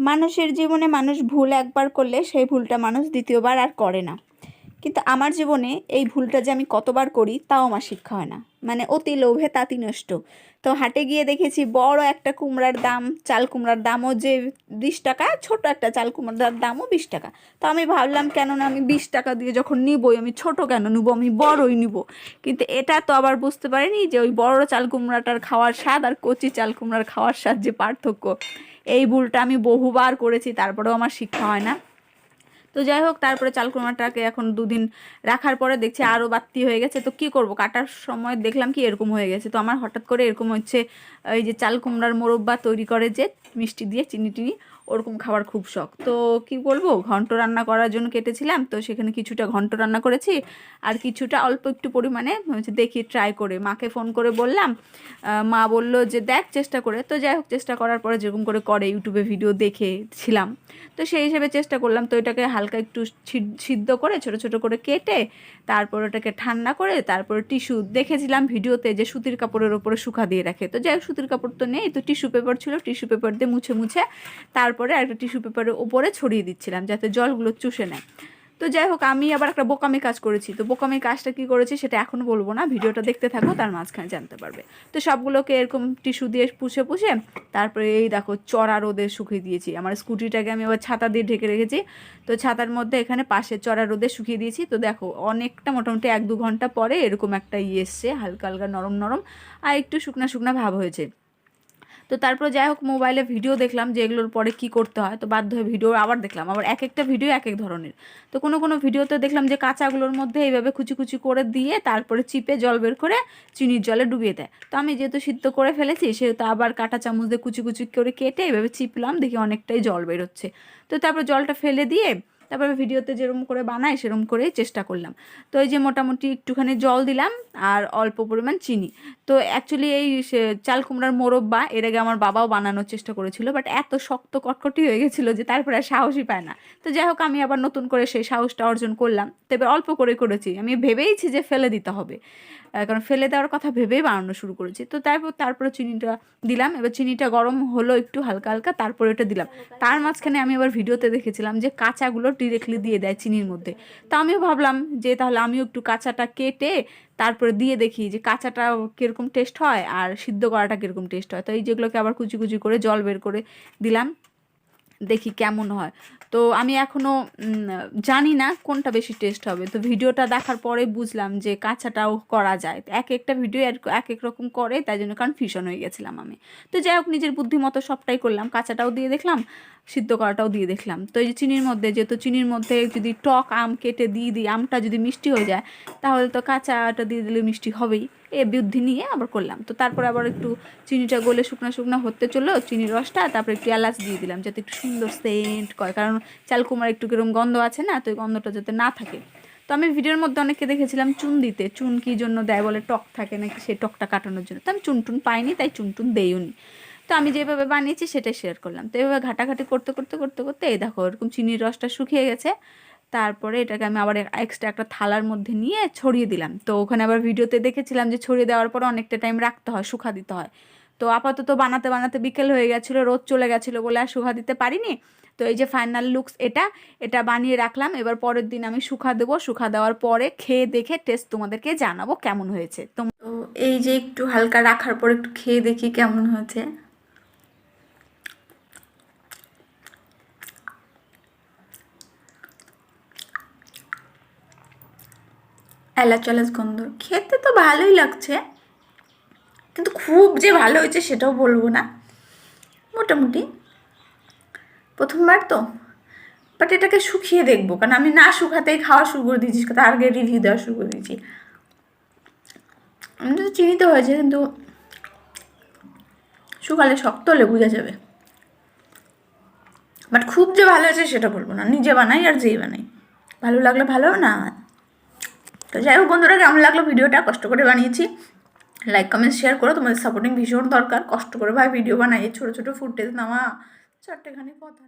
মানুষের জীবনে মানুষ ভুল একবার করলে সেই ভুলটা মানুষ দ্বিতীয়বার আর করে না। কিন্তু আমার জীবনে এই ভুলটা যে আমি কতবার করি, তাও আমার শিক্ষা হয় না। মানে অতি লোভে তাঁতি নষ্ট। তো হাটে গিয়ে দেখেছি বড় একটা কুমড়ার দাম, চাল কুমড়ার দামও যে বিশ টাকা, ছোট একটা চাল কুমড়ার দামও বিশ টাকা। তো আমি ভাবলাম, কেননা আমি বিশ টাকা দিয়ে যখন নিবই, আমি ছোট কেন নিব? আমি বড়ই নিব। কিন্তু এটা তো আবার বুঝতে পারিনি যে ওই বড় চাল কুমড়াটার খাওয়ার স্বাদ আর কচি চাল কুমড়ার খাওয়ার স্বাদ যে পার্থক্য, এই ভুলটা আমি বহুবার করেছি, তারপরেও আমার শিক্ষা হয় না। তো যাই হোক, তারপরে চাল কুমড়াটাকে এখন দুদিন রাখার পরে দেখছি আরও বাত্তি হয়ে গেছে। তো কি করব? কাটার সময় দেখলাম কি এরকম হয়ে গেছে। তো আমার হঠাৎ করে এরকম হচ্ছে, এই যে চাল কুমড়ার মোরব্বা তৈরি করে যে, মিষ্টি দিয়ে চিনি টিনি ওরকম খাবার খুব শখ। তো কি বলব, ঘন্ট রান্না করার জন্য কেটেছিলাম, তো সেখানে কিছুটা ঘন্ট রান্না করেছি, আর কিছুটা অল্প একটু পরিমাণে হচ্ছে দেখি ট্রাই করে। মাকে ফোন করে বললাম মা বলল যে দেখ চেষ্টা করে। তো যাই হোক, চেষ্টা করার পরে যেরকম করে করে ইউটিউবে ভিডিও দেখেছিলাম। তো সেই হিসেবে চেষ্টা করলাম, তো এটাকে হালকা একটু সিদ্ধ করে, ছোট ছোট করে কেটে, তারপর ওটাকে ঠান্ডা করে, তারপরে টিস্যু দেখেছিলাম ভিডিওতে যে সুতির কাপড়ের ওপরে শুকা দিয়ে রাখে। তো যাই হোক, সুতির কাপড় তো নেই, তো টিস্যু পেপার ছিল টিস্যু পেপার দিয়ে মুছে মুছে তারপরে একটা টিস্যু পেপারের ওপরে ছড়িয়ে দিচ্ছিলাম যাতে জলগুলো চুষে নেয়। তো যাই হোক, আমি আবার একটা বোকামি কাজ করেছি। তো বোকামি কাজটা কি করেছি সেটা এখনও বলব না, ভিডিওটা দেখতে থাকো, তার মাঝখানে জানতে পারবে। তো সবগুলোকে এরকম টিস্যু দিয়ে পুষে পুষে তারপরে এই দেখো চড়া রোদে শুকিয়ে দিয়েছি। আমার স্কুটিটাকে আমি আবার ছাতা দিয়ে ঢেকে রেখেছি। তো ছাতার মধ্যে এখানে পাশে চড়া রোদে শুকিয়ে দিয়েছি। তো দেখো অনেকটা মোটামুটি এক দু ঘণ্টা পরে এরকম একটা ইয়ে এসছে, হালকা হালকা নরম নরম, আর একটু শুকনা শুকনা ভাব হয়েছে। তো তারপর যাই হোক মোবাইলে ভিডিও দেখলাম যে এগুলোর পরে কি করতে হয়। তো বাধ্য হয়ে ভিডিও আবার দেখলাম। আবার এক একটা ভিডিও এক এক ধরনের। তো কোনো কোনো ভিডিওতে দেখলাম যে কাঁচাগুলোর মধ্যে এইভাবে কুচি কুচি করে দিয়ে তারপরে চিপে জল বের করে চিনির জলে ডুবিয়ে দেয়। তো আমি যেহেতু সিদ্ধ করে ফেলেছি, সেহেতু আবার কাঁটা চামচ দিয়ে কুচি কুচি করে কেটে এইভাবে চিপলাম, দেখি অনেকটাই জল বেরোচ্ছে। তো তারপর জলটা ফেলে দিয়ে তারপরে ভিডিওতে যেরকম করে বানাই সেরকম করেই চেষ্টা করলাম। তো এই যে মোটামুটি একটুখানি জল দিলাম আর অল্প পরিমাণ চিনি। তো অ্যাকচুয়ালি এই চাল কুমড়ার মোরব্বা, এর আগে আমার বাবাও বানানোর চেষ্টা করেছিল বাট এত শক্ত কটকটি হয়ে গেছিল যে তারপরে আর সাহসই পায় না। তো যাই হোক, আমি আবার নতুন করে সেই সাহসটা অর্জন করলাম। তো এবার অল্প করে করেছি। আমি ভেবেইছি যে ফেলে দিতে হবে। কারণ ফেলে দেওয়ার কথা ভেবেই বানানো শুরু করেছি। তো তারপর তারপরে চিনিটা দিলাম। এবার চিনিটা গরম হলো একটু হালকা হালকা, তারপরে ওটা দিলাম। তার মাঝখানে আমি আবার ভিডিওতে দেখেছিলাম যে কাঁচাগুলো ডিরেক্টলি দিয়ে দেয় চিনির মধ্যে। তো আমিও ভাবলাম যে তাহলে আমিও একটু কাঁচাটা কেটে তারপরে দিয়ে দেখি যে কাঁচাটা কীরকম টেস্ট হয় আর সিদ্ধ করাটা কীরকম টেস্ট হয়। তো এই যেগুলোকে আবার কুচি কুচি করে জল বের করে দিলাম, দেখি কেমন হয়। তো আমি এখনও জানি না কোনটা বেশি টেস্ট হবে। তো ভিডিওটা দেখার পরে বুঝলাম যে কাঁচাটাও করা যায়। এক একটা ভিডিও এক এক রকম করে, তাই জন্য কনফিউশন হয়ে গেছিলাম আমি। তো যাই হোক, নিজের বুদ্ধিমতো সবটাই করলাম। কাঁচাটাও দিয়ে দেখলাম, সিদ্ধ করাটাও দিয়ে দেখলাম। তো এই যে চিনির মধ্যে, যেহেতু চিনির মধ্যে যদি টক আম কেটে দিয়ে দিই, আমটা যদি মিষ্টি হয়ে যায়, তাহলে তো কাঁচাটা দিয়ে দিলে মিষ্টি হবেই। এ বুদ্ধি নিয়ে আবার করলাম। তো তারপরে আবার একটু চিনিটা গলে শুকনো শুকনো হতে চলল, চিনির রসটা, তারপরে একটু এলাচ দিয়ে দিলাম, যাতে একটু সুন্দর সেন্ট করে। কারণ চাল কুমার একটু কিরম গন্ধ আছে না, তো ওই গন্ধটা যাতে না থাকে। তো আমি ভিডিওর মধ্যে অনেককে দেখেছিলাম চুন দিতে, চুন কি জন্য দেয় বলে টক থাকে নাকি সেই টকটা কাটানোর জন্য। তো আমি চুন টুন পাইনি, তাই চুন টুন দেইও নি তো আমি যেভাবে বানিয়েছি সেটাই শেয়ার করলাম। তো এভাবে ঘাটাঘাটি করতে করতে করতে করতে এই দেখো এরকম চিনির রসটা শুকিয়ে গেছে। তারপরে এটাকে আমি আবার এক্সট্রা একটা থালার মধ্যে নিয়ে ছড়িয়ে দিলাম। তো ওখানে আবার ভিডিওতে দেখেছিলাম যে ছড়িয়ে দেওয়ার পরে অনেকটা টাইম রাখতে হয়, শুকা দিতে হয়। তো আপাতত বানাতে বানাতে বিকেল হয়ে গেছিল, রোদ চলে গেছিল বলে আর শুকা দিতে পারিনি। তো এই যে ফাইনাল লুকস এটা এটা বানিয়ে রাখলাম। এবার পরের দিন আমি শুকা দেবো। শুকা দেওয়ার পরে খেয়ে দেখে টেস্ট তোমাদেরকে জানাব কেমন হয়েছে। তো এই যে একটু হালকা রাখার পর একটু খেয়ে দেখি কেমন হয়েছে। এলাচ এলাচ গন্ধ। খেতে তো ভালোই লাগছে। কিন্তু খুব যে ভালো হয়েছে সেটাও বলব না। মোটামুটি। প্রথমবার তো। বাট এটাকে শুকিয়ে দেখব। কারণ আমি না শুকাতেই খাওয়া শুরু করে দিয়েছি তার আগে রিভিউ দেওয়া শুরু করে দিয়েছি। আমি তো চিনিতে হয়েছে, কিন্তু শুকালে শক্ত হলে বোঝা যাবে। বাট খুব যে ভালো হয়েছে সেটা বলব না। নিজে বানাই আর যেই বানাই। ভালো লাগলে ভালো, না তো যাই হোক বন্ধুরা, কেমন লাগল ভিডিওটা? কষ্ট করে বানিয়েছি। লাইক কমেন্ট শেয়ার করো। তোমাদের সাপোর্টিং ভীষণ দরকার। কষ্ট করে ভাই ভিডিও বানাই ছোটো ছোটো ফুটেজ নেওয়া। চারটেখানি কথা।